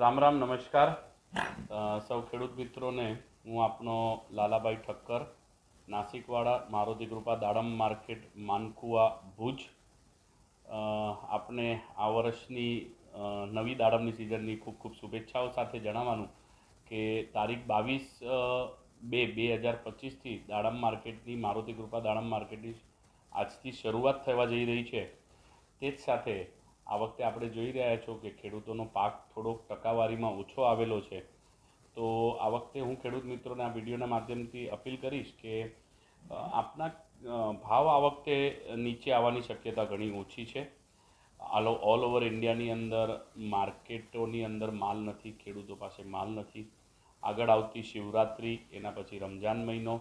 રામ રામ, નમસ્કાર. સૌ ખેડૂત મિત્રોને હું આપનો લાલાભાઈ ઠક્કર, નાસિકવાડા મારુતિ કૃપા દાડમ માર્કેટ માનકુવા ભુજ. આપને આ વર્ષની નવી દાડમની સિઝનની ખૂબ ખૂબ શુભેચ્છાઓ સાથે જણાવવાનું કે તારીખ બાવીસ બે બે હજાર પચીસથી દાડમ માર્કેટની, મારુતિ કૃપા દાડમ માર્કેટની આજથી શરૂઆત થવા જઈ રહી છે. તે જ સાથે આ વખતે આપણે જોઈ રહ્યા છો કે ખેડૂતોનો પાક થોડોક ટકાવારીમાં ઓછો આવેલો છે. તો આ વખતે હું ખેડૂત મિત્રોને આ વિડીયોના માધ્યમથી અપીલ કરીશ કે આપના ભાવ આ વખતે નીચે આવવાની શક્યતા ઘણી ઓછી છે. આલો, ઓલ ઓવર ઇન્ડિયાની અંદર, માર્કેટોની અંદર માલ નથી, ખેડૂતો પાસે માલ નથી. આગળ આવતી શિવરાત્રિ, એના પછી રમજાન મહિનો,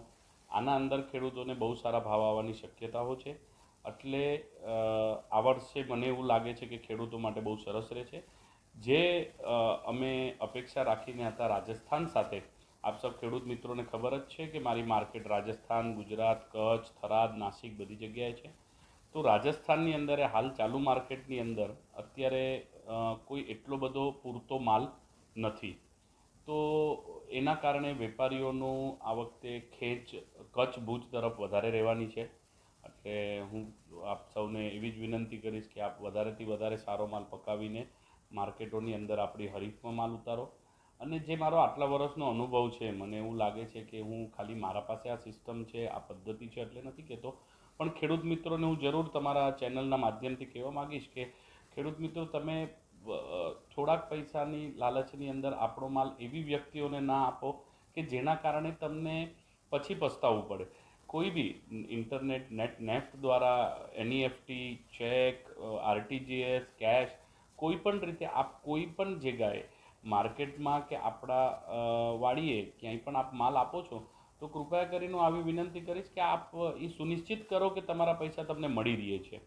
આના અંદર ખેડૂતોને બહુ સારા ભાવ આવવાની શક્યતાઓ છે. એટલે આ વર્ષે મને એવું લાગે છે કે ખેડૂતો માટે બહુ સરસ રહેશે જે અમે અપેક્ષા રાખીને હતા રાજસ્થાન સાથે, આપ સૌ ખેડૂત મિત્રોને ખબર જ છે કે મારી માર્કેટ રાજસ્થાન, ગુજરાત, કચ્છ, થરાદ, નાસિક બધી જગ્યાએ છે. તો રાજસ્થાનની અંદર હાલ ચાલુ માર્કેટની અંદર અત્યારે કોઈ એટલો બધો પૂરતો માલ નથી. તો એના કારણે વેપારીઓનું આ વખતે ખેંચ, કચ્છ ભુજ તરફ વધારે રહેવાની છે. એટલે હું આપ સૌને એવી જ વિનંતી કરીશ કે આપ વધારેથી વધારે સારો માલ પકાવીને માર્કેટોની અંદર આપણી હરીફમાં માલ ઉતારો. અને જે મારો આટલા વર્ષનો અનુભવ છે, મને એવું લાગે છે કે હું ખાલી મારા પાસે આ સિસ્ટમ છે, આ પદ્ધતિ છે એટલે નથી કહેતો. પણ ખેડૂત મિત્રોને હું જરૂર તમારા ચેનલના માધ્યમથી કહેવા માગીશ કે ખેડૂત મિત્રો, તમે થોડાક પૈસાની લાલચની અંદર આપણો માલ એવી વ્યક્તિઓને ના આપો કે જેના કારણે તમને પછી પસ્તાવવું પડે. કોઈ બી ઇન્ટરનેટ, નેટ, નેફ્ટ દ્વારા એનઈએફટી ચેક આરટીજીએસ કેશ, કોઈ પણ રીતે આપ કોઈ પણ જગ્યાએ માર્કેટમાં કે આપણા વાડીએ ક્યાંય પણ આપ માલ આપો છો, તો કૃપયા કરીને હું આવી વિનંતી કરીશ કે આપ એ સુનિશ્ચિત કરો કે તમારા પૈસા તમને મળી રહે છે.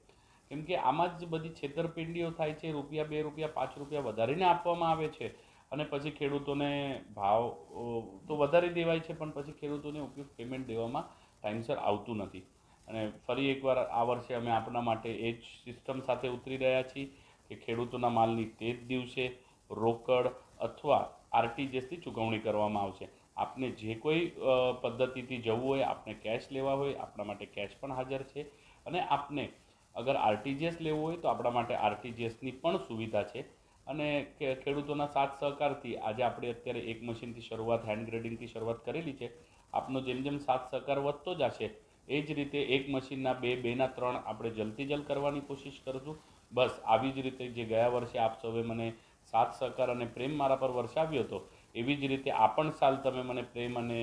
કેમ કે આમાં જ બધી છેતરપિંડીઓ થાય છે, રૂપિયા બે રૂપિયા, પાંચ રૂપિયા વધારીને આપવામાં આવે છે અને પછી ખેડૂતોને ભાવ તો વધારી દેવાય છે, પણ પછી ખેડૂતોને ઉપયોગ પેમેન્ટ દેવામાં ટાઈમસર આવતું નથી. અને ફરી એકવાર આ વર્ષે અમે આપણા માટે એ જ સિસ્ટમ સાથે ઉતરી રહ્યા છીએ કે ખેડૂતોના માલની તે જ દિવસે રોકડ અથવા આરટીજીએસથી ચૂકવણી કરવામાં આવશે. આપને જે કોઈ પદ્ધતિથી જવું હોય, આપને કેશ લેવા હોય આપણા માટે કેશ પણ હાજર છે. અને આપને અગર આરટીજીએસ લેવું હોય તો આપણા માટે આરટીજીએસની પણ સુવિધા છે. અને ખેડૂતોના સાથ સહકારથી આજે આપણે અત્યારે એક મશીનથી શરૂઆત હેન્ડ ગ્રેડિંગથી શરૂઆત કરેલી છે. આપનો જેમ જેમ સાથ સહકાર વધતો જશે, એ જ રીતે એક મશીનના બે, બેના ત્રણ આપણે જલ્દી જલ્દ કરવાની કોશિશ કરશું. બસ આવી જ રીતે જે ગયા વર્ષે આપ સૌએ મને સાથ સહકાર અને પ્રેમ મારા પર વરસાવ્યો હતો, એવી જ રીતે આ પણ સાલ તમે મને પ્રેમ અને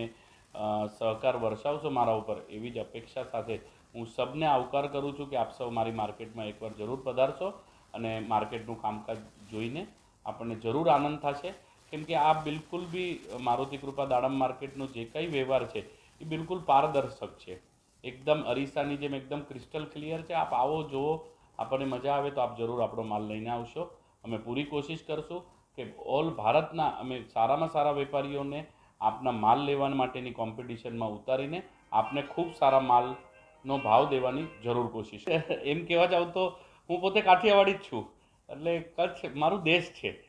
સહકાર વરસાવશો મારા ઉપર, એવી જ અપેક્ષા સાથે હું સબને આવકાર કરું છું કે આપ સૌ મારી માર્કેટમાં એકવાર જરૂર પધારશો. અને માર્કેટનું કામકાજ જોઈને આપણને જરૂર આનંદ થશે. કેમ કે આ બિલકુલ બી મારુતિ કૃપા દાડમ માર્કેટનો જે કંઈ વ્યવહાર છે, એ બિલકુલ પારદર્શક છે. એકદમ અરીસાની જેમ એકદમ ક્રિસ્ટલ ક્લિયર છે. આપ આવો, જુઓ, આપણને મજા આવે તો આપ જરૂર આપણો માલ લઈને આવશો. અમે પૂરી કોશિશ કરશું કે ઓલ ભારતના અમે સારામાં સારા વેપારીઓને આપના માલ લેવા માટેની કોમ્પિટિશનમાં ઉતારીને આપને ખૂબ સારા માલનો ભાવ દેવાની જરૂર કોશિશ. એમ કહેવા જાઉં તો હું પોતે કાઠિયાવાડી જ છું. એટલે કચ્છ મારું દેશ છે.